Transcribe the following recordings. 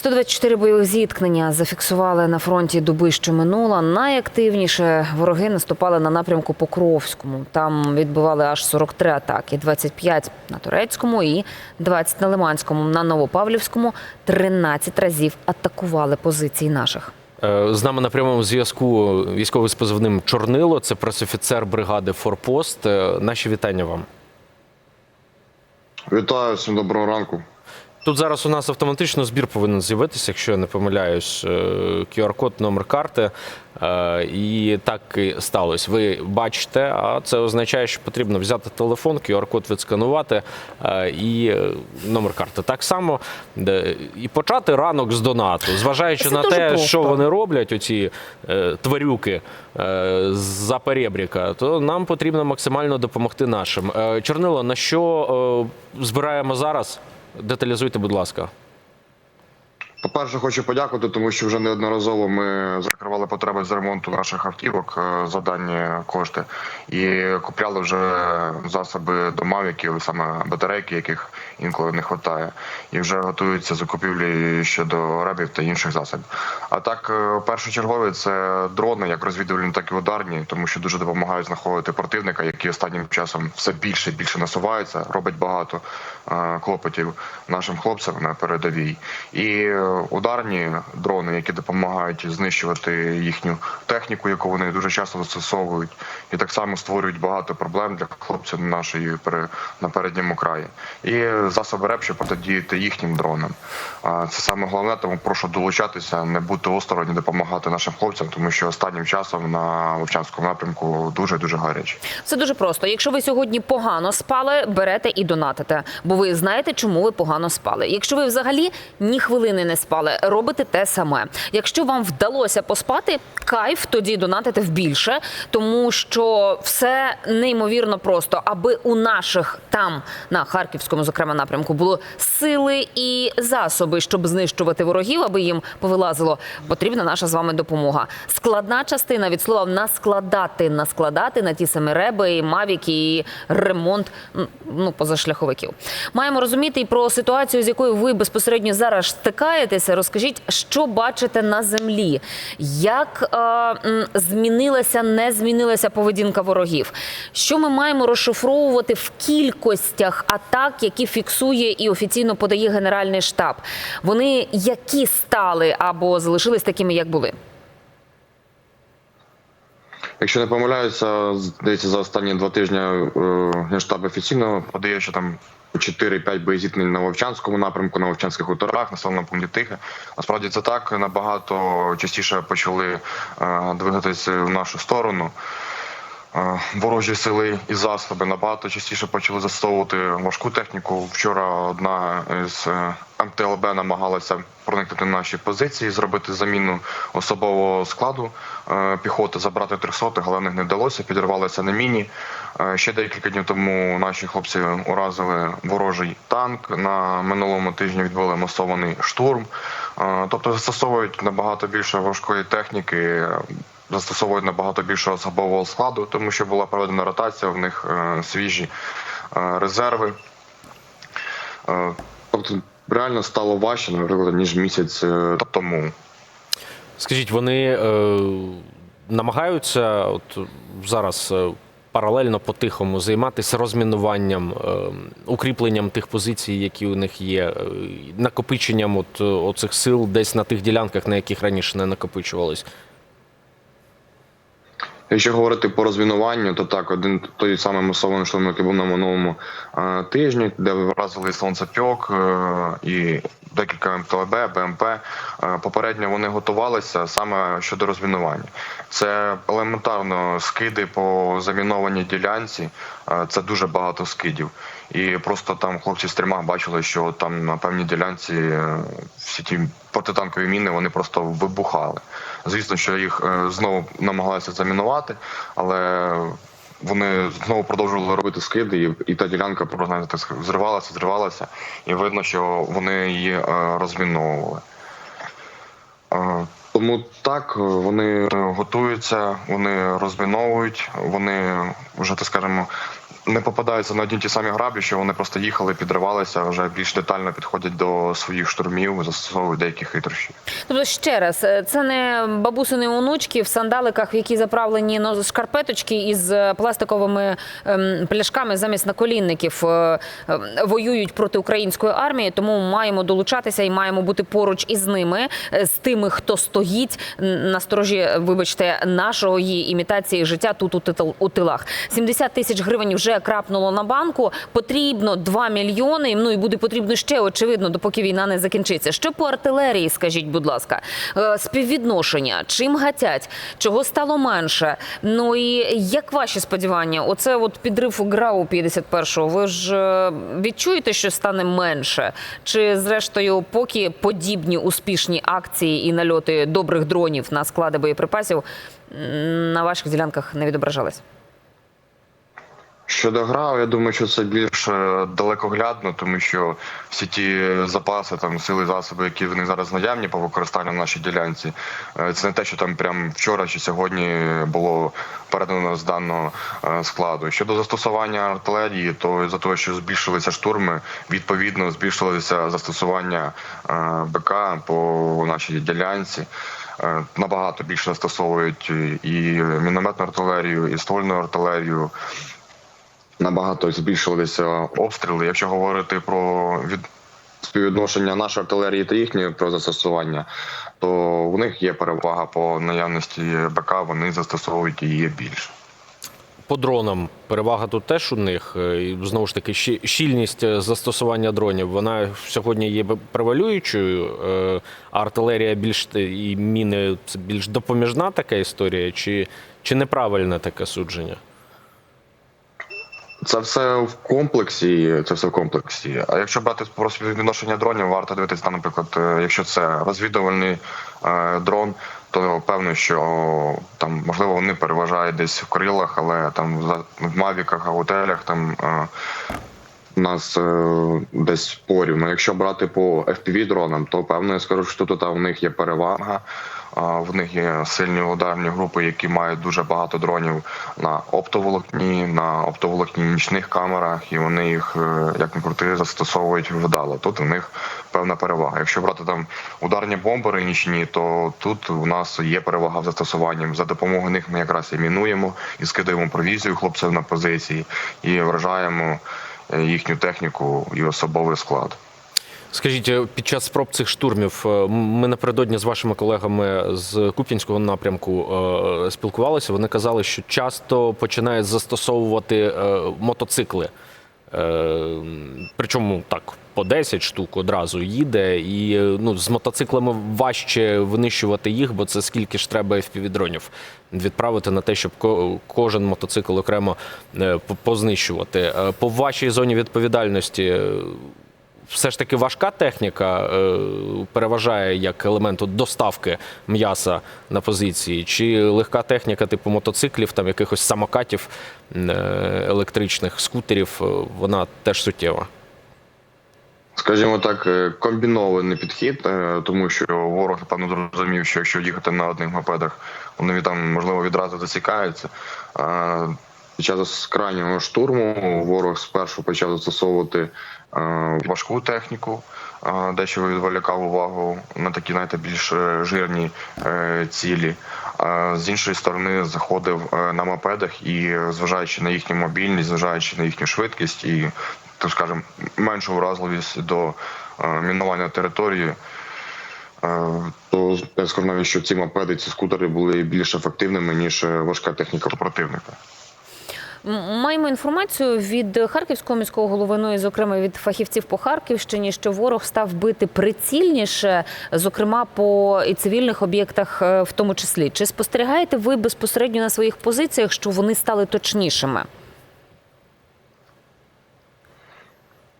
124 бойових зіткнення зафіксували на фронті доби, що минула. Найактивніше вороги наступали на напрямку Покровському. Там відбивали аж 43 атаки, 25 на турецькому і 20 на Лиманському. На Новопавлівському 13 разів атакували позиції наших. Е, З нами на прямому зв'язку військовий з позивним Чорнило. Це пресофіцер бригади Форпост. Е, Наші вітання вам. Вітаю всім доброго ранку. Тут зараз у нас автоматично збір повинен з'явитися, якщо я не помиляюсь. е, QR-код, номер карти. Е, І так і сталося. Ви бачите, а це означає, що потрібно взяти телефон, QR-код відсканувати е, і номер карти. Так само і почати ранок з донату, зважаючи Це на те, просто. що вони роблять, оці тварюки з-за перебріка, то нам потрібно максимально допомогти нашим. Чорнило, на що збираємо зараз? Деталізуйте, будь ласка. По-перше, хочу подякувати, тому що вже неодноразово ми закривали потреби з ремонту наших автівок е, за дані кошти і купляли вже засоби до мавіків, саме батарейки, яких інколи не вистачає, і вже готуються закупівлі щодо ребів та інших засобів. А так, е, першочергові це дрони, як розвідувальні, так і ударні, тому що дуже допомагають знаходити противника, який останнім часом все більше і більше насувається, робить багато е, клопотів нашим хлопцям на передовій. І е, ударні дрони, які допомагають знищувати їхню техніку, яку вони дуже часто застосовують, і так само створюють багато проблем для хлопців нашої на передньому краї. І засоби РЕП, щоб протидіяти їхнім дронам. Це саме головне, тому прошу долучатися, не бути осторонь, допомагати нашим хлопцям, тому що останнім часом на Вовчанському напрямку дуже дуже гаряче. Це дуже просто. Якщо ви сьогодні погано спали, берете і донатите, бо ви знаєте, чому ви погано спали. Якщо ви взагалі ні хвилини не спали, робите те саме. Якщо вам вдалося поспати, кайф тоді донатите в більше, тому що все неймовірно просто, аби у наших там на харківському, зокрема напрямку, було сили і засоби, щоб знищувати ворогів, аби їм повилазило. Потрібна наша з вами допомога. Складна частина від слова наскладати, наскладати на ті самі реби, і мавіки, і ремонт ну позашляховиків. Маємо розуміти і про ситуацію, з якою ви безпосередньо зараз стикаєтеся. Розкажіть, що бачите на землі, як е, змінилася, не змінилася поведінка ворогів. Що ми маємо розшифровувати в кількостях атак, які фіксує і офіційно подає Генеральний штаб? Вони які стали або залишились такими, як були? Якщо не помиляюся, здається, за останні два тижні е, Генштаб офіційно подає, що там 4-5 боєзіткнень на Вовчанському напрямку, на Вовчанських хуторах, населеному пункті Тихе. Насправді це так. Набагато частіше почали е, двигатися в нашу сторону. Ворожі сили і засоби набагато частіше почали застосовувати важку техніку. Вчора одна з е, МТЛБ намагалася проникнути на наші позиції, зробити заміну особового складу е, піхоти, забрати 300, але них не вдалося, підірвалися на міні. Е, Ще декілька днів тому наші хлопці уразили ворожий танк. На минулому тижні відбули масований штурм. Тобто застосовують набагато більше важкої техніки. Застосовують набагато більше особового складу, тому що була проведена ротація, в них е, свіжі е, резерви. Е, тобто реально стало важче, наприклад, ніж місяць тому. Скажіть, вони е, намагаються от зараз паралельно по-тихому займатися розмінуванням, е, укріпленням тих позицій, які у них є, накопиченням от, оцих сил десь на тих ділянках, на яких раніше не накопичувались. Якщо говорити по розмінуванню, то так, один той самий масований штурм, який був на минулому е, тижні, де вразили сонцепьок е, і декілька МТЛБ, БМП. Е, попередньо вони готувалися саме щодо розмінування. Це елементарно скиди по замінованій ділянці. Це дуже багато скидів. І просто там хлопці в стрімах бачили, що там на певній ділянці е, всі ті протитанкові міни вони просто вибухали. Звісно, що їх е, знову намагалися замінувати, але вони знову продовжували робити скиди, і, і та ділянка знаєте, зривалася, зривалася, і видно, що вони її е, розміновували. Тому так е, вони готуються, вони розміновують, вони вже так скажемо не попадаються на одні ті самі граблі, що вони просто їхали, підривалися, вже більш детально підходять до своїх штурмів, застосовують деякі хитрощі. Тобто, ще раз, е, це не бабусини онучки в сандаликах, в які заправлені ну, шкарпеточки із е, пластиковими ем, пляшками замість наколінників е, ем, воюють проти української армії. Тому маємо долучатися і маємо бути поруч із ними, е, з тими, хто стоїть на сторожі, вибачте, нашого імітації життя тут у тилах. 70 тисяч гривень вже крапнуло на банку. Потрібно 2 мільйони. Ну і буде потрібно ще очевидно, допоки війна не закінчиться. Що по артилерії, скажіть, будь ласка, Е, співвідношення, чим гатять, чого стало менше? Ну і як ваші сподівання? Оце от підрив ГРАУ 51-го. Ви ж е, відчуєте, що стане менше? Чи зрештою, поки подібні успішні акції і нальоти добрих дронів на склади боєприпасів на ваших ділянках не відображались? Щодо грав, я думаю, що це більш е, далекоглядно, тому що всі ті запаси, там сили, засоби, які в них зараз наявні по використанню на нашій ділянці, е, це не те, що там прям вчора чи сьогодні було передано з даного е, складу. Щодо застосування артилерії, то за того, що збільшилися штурми, відповідно збільшилося застосування БК по нашій ділянці. Набагато більше застосовують і мінометну артилерію, і ствольну артилерію набагато збільшилися обстріли. Якщо говорити про від співвідношення нашої артилерії та їхньої про застосування, то в них є перевага по наявності БК, вони застосовують її більше. По дронам перевага тут теж у них. Е, і, Знову ж таки, щі- щільність е, застосування дронів. Вона сьогодні є превалюючою. е, А артилерія більш і міни це більш допоміжна така історія, чи, чи неправильне таке судження? Це все в комплексі. Це все в комплексі. А якщо брати про співвідношення дронів, варто дивитися, наприклад, е, якщо це розвідувальний е, дрон, то певно, що там можливо вони переважають десь в крилах, але там в мавіках, а готелях там. Е, у нас е, десь порівно. Якщо брати по fpv дронам, то певно я скажу, що тут в них є перевага. В них є сильні ударні групи, які мають дуже багато дронів на оптоволокні, на оптоволокні нічних камерах, і вони їх, е, як не крути, застосовують вдало. Тут у них певна перевага. Якщо брати там ударні бомбери нічні, то тут у нас є перевага в застосуванні. За допомогою них ми якраз і мінуємо і скидаємо провізію хлопців на позиції і вражаємо е, їхню техніку і особовий склад. Скажіть, е, під час спроб цих штурмів е, ми напередодні з вашими колегами з Куп'янського напрямку е, спілкувалися. Вони казали, що часто починають застосовувати мотоцикли. Причому так по 10 штук одразу їде, і ну з мотоциклами важче винищувати їх, бо це скільки ж треба FPV-дронів відправити на те, щоб кожен мотоцикл окремо познищувати. По вашій зоні відповідальності. Все ж таки важка техніка е, переважає як елемент доставки м'яса на позиції, чи легка техніка типу мотоциклів, там якихось самокатів е, електричних скутерів, е, вона теж суттєва. Скажімо так, комбінований підхід, тому що ворог напевно зрозумів, що якщо їхати на одних мопедах, вони там можливо відразу засікаються. Під час крайнього штурму ворог спершу почав застосовувати важку техніку, е, дещо відволікав увагу на такі, знаєте, більш е, жирні е, цілі. З іншої сторони заходив е, на мопедах і, зважаючи на їхню мобільність, зважаючи на їхню швидкість і, так скажемо, меншу вразливість до е, мінування території, е, то я скажу навіть, що ці мопеди, ці скутери були більш ефективними ніж е, важка техніка противника. Маємо інформацію від харківського міського голови, ну і зокрема від фахівців по Харківщині, що ворог став бити прицільніше, зокрема по і цивільних об'єктах, е, в тому числі. Чи спостерігаєте ви безпосередньо на своїх позиціях, що вони стали точнішими?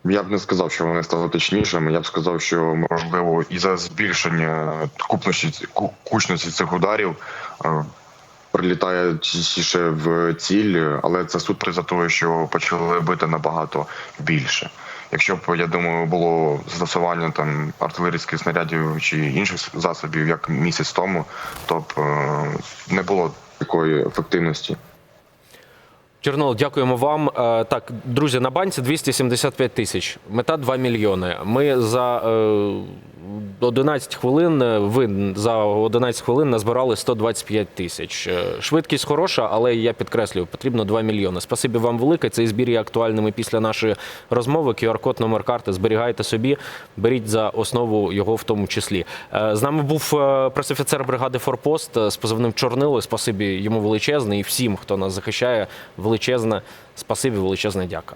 Я б не сказав, що вони стали точнішими. Я б сказав, що можливо і за збільшення купності ку- кучності цих ударів е, прилітає частіше в ціль, але це суто за того, що почали бити набагато більше. Якщо б я думаю, було застосування там артилерійських снарядів чи інших засобів, як місяць тому, то б е, не було такої ефективності. Чорнол, дякуємо вам. Е, Так, друзі, на банці 275 тисяч. Мета 2 мільйони. Ми за е, 11 хвилин, е, ви за 11 хвилин назбирали 125 тисяч. Е, Швидкість хороша, але я підкреслюю, потрібно 2 мільйони. Спасибі вам велике. Цей збір є актуальним і після нашої розмови. QR-код, номер карти зберігайте собі, беріть за основу його в тому числі. Е, З нами був пресофіцер бригади Форпост з позивним Чорнило. Спасибі йому величезне і всім, хто нас захищає. Величезне спасибі, величезне дяка.